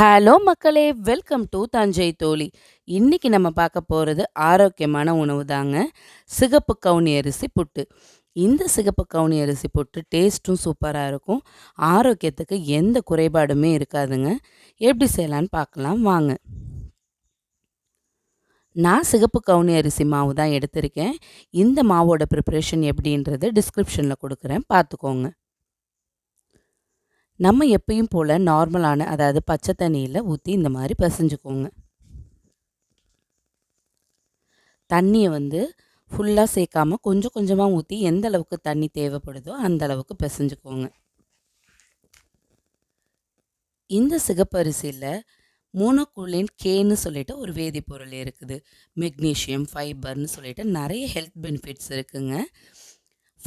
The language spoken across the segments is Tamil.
ஹலோ மக்களே வெல்கம் டு தஞ்சை தோழி. இன்றைக்கி நம்ம பார்க்க போகிறது ஆரோக்கியமான உணவு தாங்க. சிகப்பு கவுனி அரிசி புட்டு. இந்த சிகப்பு கவுனி அரிசி புட்டு டேஸ்ட்டும் சூப்பராக இருக்கும். ஆரோக்கியத்துக்கு எந்த குறைபாடுமே இருக்காதுங்க. எப்படி செய்யலான்னு பார்க்கலாம் வாங்க. நான் சிகப்பு கவுனி அரிசி மாவு தான் எடுத்திருக்கேன். இந்த மாவோட ப்ரிப்ரேஷன் எப்படின்றது டிஸ்கிரிப்ஷனில் கொடுக்குறேன். பார்த்துக்கோங்க. நம்ம எப்பயும் போல் நார்மலான அதாவது பச்சை தண்ணியில் ஊற்றி இந்த மாதிரி பிசைஞ்சுக்கோங்க. தண்ணியை வந்து ஃபுல்லாக சேர்க்காமல் கொஞ்சம் கொஞ்சமாக ஊற்றி எந்த அளவுக்கு தண்ணி தேவைப்படுதோ அந்த அளவுக்கு பிசைஞ்சுக்கோங்க. இந்த சிகப்பரிசியில் மோனோகுலின் கேன்னு சொல்லிட்டு ஒரு வேதிப்பொருள் இருக்குது. மெக்னீஷியம் ஃபைபர்னு சொல்லிட்டு நிறைய ஹெல்த் பெனிஃபிட்ஸ் இருக்குங்க.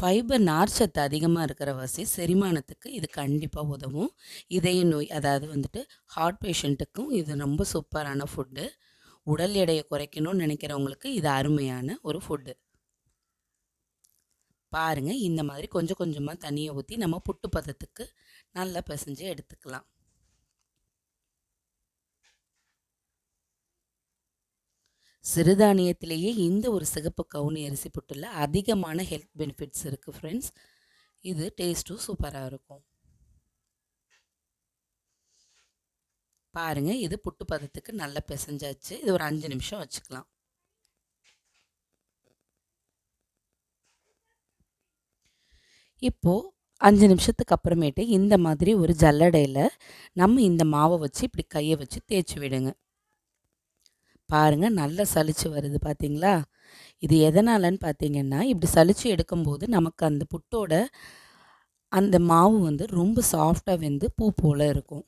ஃபைபர் நார்ச்சத்து அதிகமாக இருக்கிற வசி செரிமானத்துக்கு இது கண்டிப்பாக உதவும். இதய நோய் அதாவது வந்துட்டு ஹார்ட் பேஷண்ட்டுக்கும் இது ரொம்ப சூப்பரான ஃபுட்டு உடல் எடையை குறைக்கணும்னு நினைக்கிறவங்களுக்கு இது அருமையான ஒரு ஃபுட்டு பாருங்கள் இந்த மாதிரி கொஞ்சம் கொஞ்சமாக தண்ணியை ஊற்றி நம்ம புட்டு பதத்துக்கு நல்லா பிசைஞ்சு எடுத்துக்கலாம். சிறுதானியத்திலேயே இந்த ஒரு சிகப்பு கவுனி அரிசி புட்டில் அதிகமான ஹெல்த் பெனிஃபிட்ஸ் இருக்குது ஃப்ரெண்ட்ஸ் இது டேஸ்ட்டும் சூப்பராக இருக்கும். பாருங்கள் இது புட்டு பதத்துக்கு நல்லா பிசைஞ்சாச்சு. இது ஒரு அஞ்சு நிமிஷம் வச்சுக்கலாம். இப்போது அஞ்சு நிமிஷத்துக்கு அப்புறமேட்டு இந்த மாதிரி ஒரு ஜல்லடையில் நம்ம இந்த மாவை வச்சு இப்படி கையை வச்சு தேய்ச்சி விடுங்க. பாருங்கள் நல்லா சளிச்சு வருது பார்த்தீங்களா இது எதனாலன்னு பார்த்தீங்கன்னா இப்படி சளிச்சு எடுக்கும்போது நமக்கு அந்த புட்டோட அந்த மாவு வந்து ரொம்ப சாஃப்டாக வெந்து பூ போல் இருக்கும்.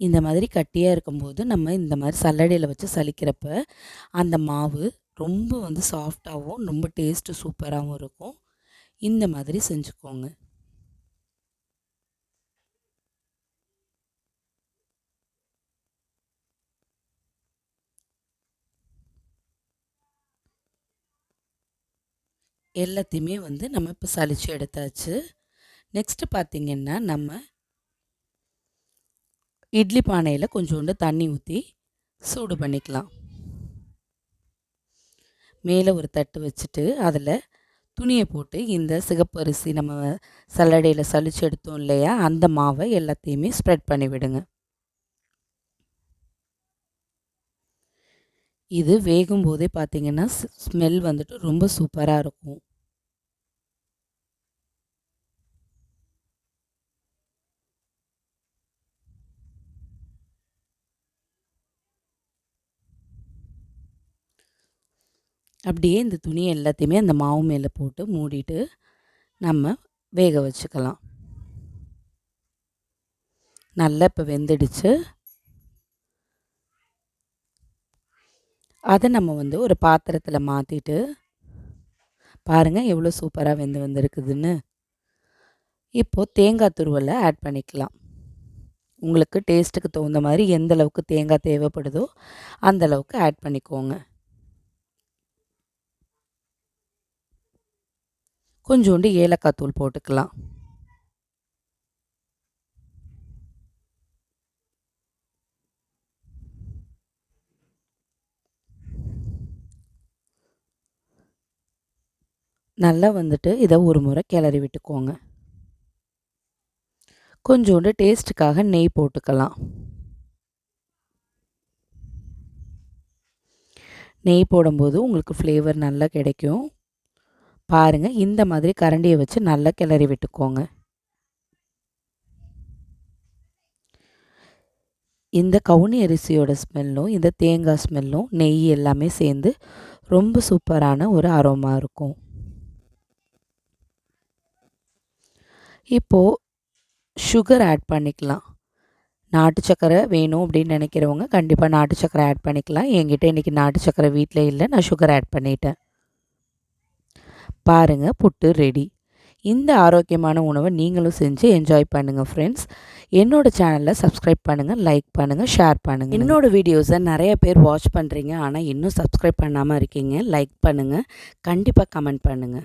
இந்த மாதிரி கட்டியாக இருக்கும்போது நம்ம இந்த மாதிரி சல்லடையில் வச்சு சலிக்கிறப்ப அந்த மாவு ரொம்ப வந்து சாஃப்டாகவும் ரொம்ப டேஸ்ட்டு சூப்பராகவும் இருக்கும். இந்த மாதிரி செஞ்சுக்கோங்க. எல்லாத்தையுமே வந்து நம்ம இப்போ சளிச்சு எடுத்தாச்சு. நெக்ஸ்ட்டு பார்த்திங்கன்னா நம்ம இட்லி பானையில் கொஞ்சோண்டு தண்ணி ஊற்றி சூடு பண்ணிக்கலாம். மேலே ஒரு தட்டு வச்சுட்டு அதில் துணியை போட்டு இந்த சிகப்பு அரிசி நம்ம சல்லடையில் சளிச்சு எடுத்தோம் இல்லையா அந்த மாவை எல்லாத்தையுமே ஸ்ப்ரெட் பண்ணி விடுங்க. இது வேகும் போதே பார்த்திங்கன்னா ஸ்மெல் வந்துட்டு ரொம்ப சூப்பராக இருக்கும். அப்படியே இந்த துணி எல்லாத்தையுமே அந்த மாவு மேலே போட்டு மூடிட்டு நம்ம வேக வச்சுக்கலாம். நல்லா இப்போ வெந்துடுச்சு. அதை நம்ம வந்து ஒரு பாத்திரத்தில் மாற்றிட்டு பாருங்கள் எவ்வளோ சூப்பராக வெந்து வந்திருக்குதுன்னு. இப்போது தேங்காய் துருவலை ஆட் பண்ணிக்கலாம். உங்களுக்கு டேஸ்ட்டுக்கு தகுந்த மாதிரி எந்த அளவுக்கு தேங்காய் தேவைப்படுதோ அந்த அளவுக்கு ஆட் பண்ணிக்கோங்க. கொஞ்சோண்டு ஏலக்காய் தூள் போட்டுக்கலாம். நல்லா வந்துட்டு இதை ஒரு முறை கிளறி விட்டுக்கோங்க. கொஞ்சோண்டு டேஸ்ட்டுக்காக நெய் போட்டுக்கலாம். நெய் போடும்போது உங்களுக்கு ஃப்ளேவர் நல்லா கிடைக்கும். பாருங்கள் இந்த மாதிரி கரண்டியை வச்சு நல்லா கிளறி விட்டுக்கோங்க. இந்த கவுனி அரிசியோட ஸ்மெல்லும் இந்த தேங்காய் ஸ்மெல்லும் நெய் எல்லாமே சேர்ந்து ரொம்ப சூப்பரான ஒரு அரோமா இருக்கும். இப்போது சுகர் ஆட் பண்ணிக்கலாம். நாட்டு சக்கரை வேணும் அப்படின்னு நினைக்கிறவங்க கண்டிப்பாக நாட்டு சக்கரை ஆட் பண்ணிக்கலாம். என்கிட்ட இன்றைக்கி நாட்டு சக்கரை வீட்டில் இல்லை. நான் சுகர் ஆட் பண்ணிட்டேன். பாருங்கள் புட்டு ரெடி இந்த ஆரோக்கியமான உணவை நீங்களும் செஞ்சு என்ஜாய் பண்ணுங்கள் ஃப்ரெண்ட்ஸ் என்னோடய சேனலில் சப்ஸ்கிரைப் பண்ணுங்கள் லைக் பண்ணுங்கள் ஷேர் பண்ணுங்கள் என்னோடய வீடியோஸை நிறைய பேர் வாட்ச் பண்ணுறீங்க ஆனால் இன்னும் சப்ஸ்கிரைப் பண்ணாமல் இருக்கீங்க லைக் பண்ணுங்கள் கண்டிப்பாக கமெண்ட் பண்ணுங்கள்